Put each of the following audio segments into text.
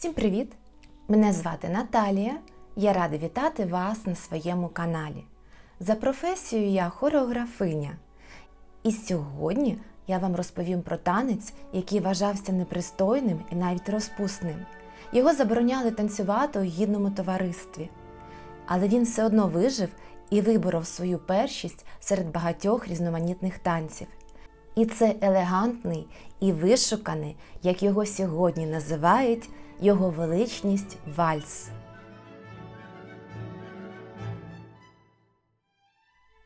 Всім привіт! Мене звати Наталія. Я рада вітати вас на своєму каналі. За професією я хореографиня. І сьогодні я вам розповім про танець, який вважався непристойним і навіть розпусним. Його забороняли танцювати у гідному товаристві. Але він все одно вижив і виборов свою першість серед багатьох різноманітних танців. І це елегантний і вишуканий, як його сьогодні називають, його величність вальс.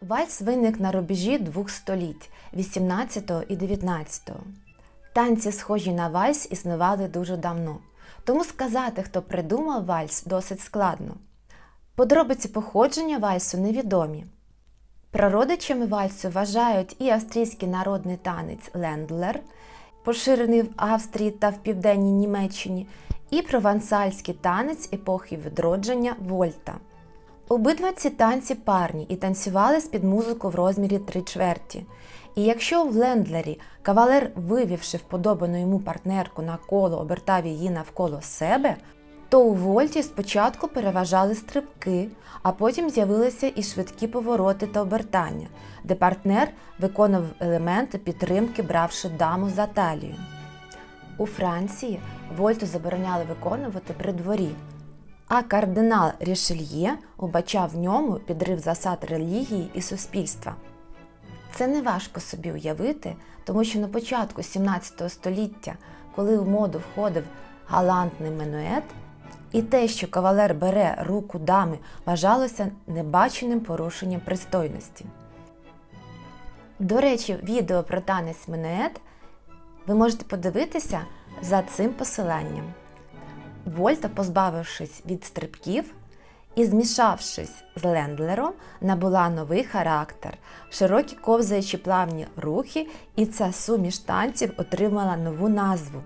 Вальс виник на рубежі двох століть 18 і 19. Танці, схожі на вальс, існували дуже давно. Тому сказати, хто придумав вальс, досить складно. Подробиці походження вальсу невідомі. Прародичами вальсу вважають і австрійський народний танець лендлер, поширений в Австрії та в південній Німеччині, і провансальський танець епохи відродження вольта. Обидва ці танці парні і танцювали з-під музику в розмірі три чверті. І якщо в лендлері кавалер, вивівши вподобану йому партнерку на коло, обертав її навколо себе, то у вольті спочатку переважали стрибки, а потім з'явилися і швидкі повороти та обертання, де партнер виконував елементи підтримки, бравши даму за талію. У Франції вольту забороняли виконувати при дворі, а кардинал Рішельє убачав в ньому підрив засад релігії і суспільства. Це не важко собі уявити, тому що на початку 17 століття, коли у моду входив галантний менует, і те, що кавалер бере руку дами, вважалося небаченим порушенням пристойності. До речі, відео про танець менует ви можете подивитися за цим посиланням. Вольта, позбавившись від стрибків і змішавшись з лендлером, набула новий характер, широкі ковзаючі плавні рухи, і ця суміш танців отримала нову назву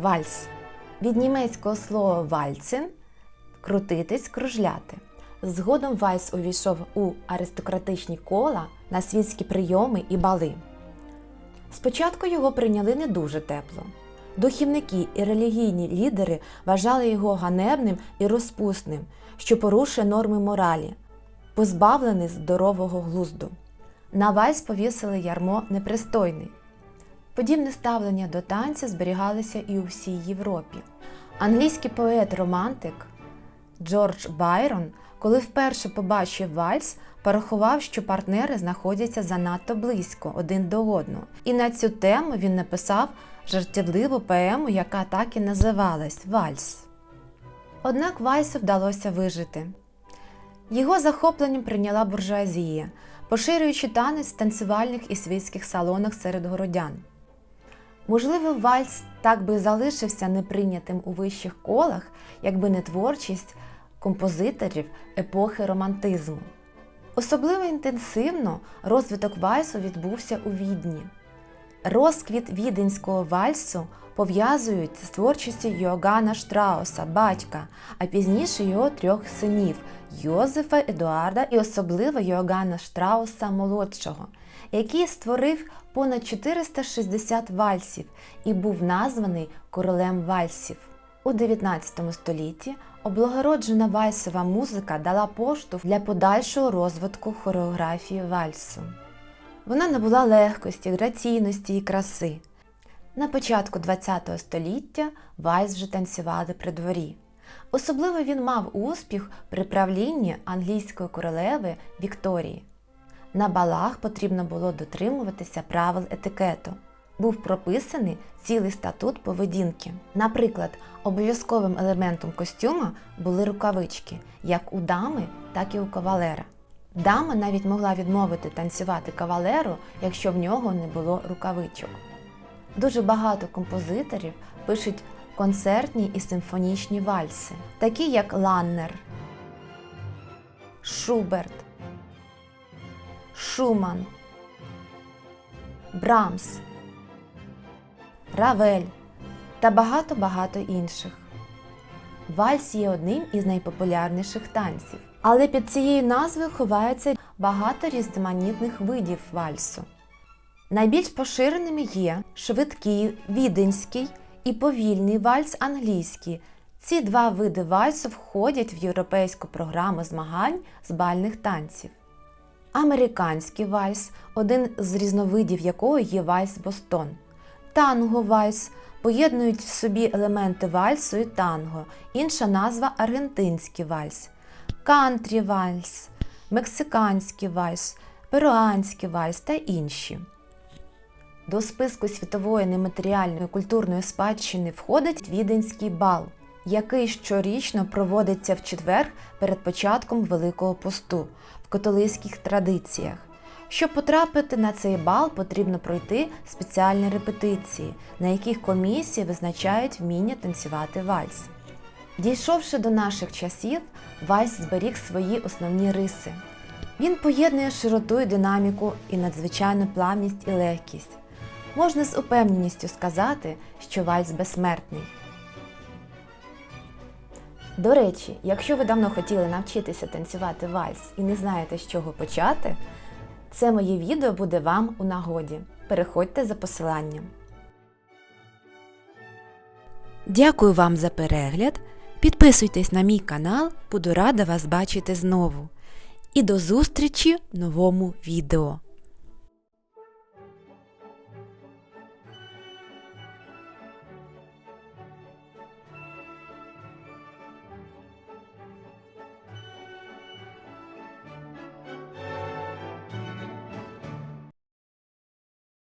вальс. Від німецького слова вальцин крутитись, кружляти. Згодом вальс увійшов у аристократичні кола на світські прийоми і бали. Спочатку його прийняли не дуже тепло. Духівники і релігійні лідери вважали його ганебним і розпусним, що порушує норми моралі, позбавлений здорового глузду. На вальс повісили ярмо непристойний. Подібне ставлення до танця зберігалося і у всій Європі. Англійський поет-романтик Джордж Байрон, коли вперше побачив вальс, порахував, що партнери знаходяться занадто близько один до одного. І на цю тему він написав жартівливу поему, яка так і називалась Вальс. Однак вальсу вдалося вижити. Його захопленням прийняла буржуазія, поширюючи танець в танцювальних і світських салонах серед городян. Можливо, вальс так би залишився неприйнятим у вищих колах, якби не творчість композиторів епохи романтизму. Особливо інтенсивно розвиток вальсу відбувся у Відні. Розквіт віденського вальсу пов'язують з творчістю Йоганна Штрауса, батька, а пізніше його трьох синів Йозефа, Едуарда і особливо Йоганна Штрауса молодшого, який створив понад 460 вальсів і був названий королем вальсів. У 19 столітті облагороджена вальсова музика дала поштовх для подальшого розвитку хореографії вальсу. Вона набула легкості, граційності і краси. На початку ХХ століття вальс вже танцювали при дворі. Особливо він мав успіх при правлінні англійської королеви Вікторії. На балах потрібно було дотримуватися правил етикету. Був прописаний цілий статут поведінки. Наприклад, обов'язковим елементом костюма були рукавички, як у дами, так і у кавалера. Дама навіть могла відмовити танцювати кавалеру, якщо в нього не було рукавичок. Дуже багато композиторів пишуть концертні і симфонічні вальси, такі як Ланнер, Шуберт, Шуман, Брамс, Равель та багато-багато інших. Вальс є одним із найпопулярніших танців, але під цією назвою ховається багато різноманітних видів вальсу. Найбільш поширеними є швидкий віденський і повільний вальс англійський. Ці два види вальсу входять в європейську програму змагань з бальних танців. Американський вальс один з різновидів якого є вальс Бостон. Танго вальс поєднують в собі елементи вальсу і танго, інша назва аргентинський вальс, кантрі вальс, мексиканський вальс, перуанський вальс та інші. До списку світової нематеріальної культурної спадщини входить Віденський бал, який щорічно проводиться в четвер перед початком Великого посту в католицьких традиціях. Щоб потрапити на цей бал, потрібно пройти спеціальні репетиції, на яких комісії визначають вміння танцювати вальс. Дійшовши до наших часів, вальс зберіг свої основні риси. Він поєднує широту і динаміку і надзвичайну плавність і легкість. Можна з упевненістю сказати, що вальс безсмертний. До речі, якщо ви давно хотіли навчитися танцювати вальс і не знаєте, з чого почати, це моє відео буде вам у нагоді. Переходьте за посиланням. Дякую вам за перегляд. Підписуйтесь на мій канал, буду рада вас бачити знову. І до зустрічі в новому відео.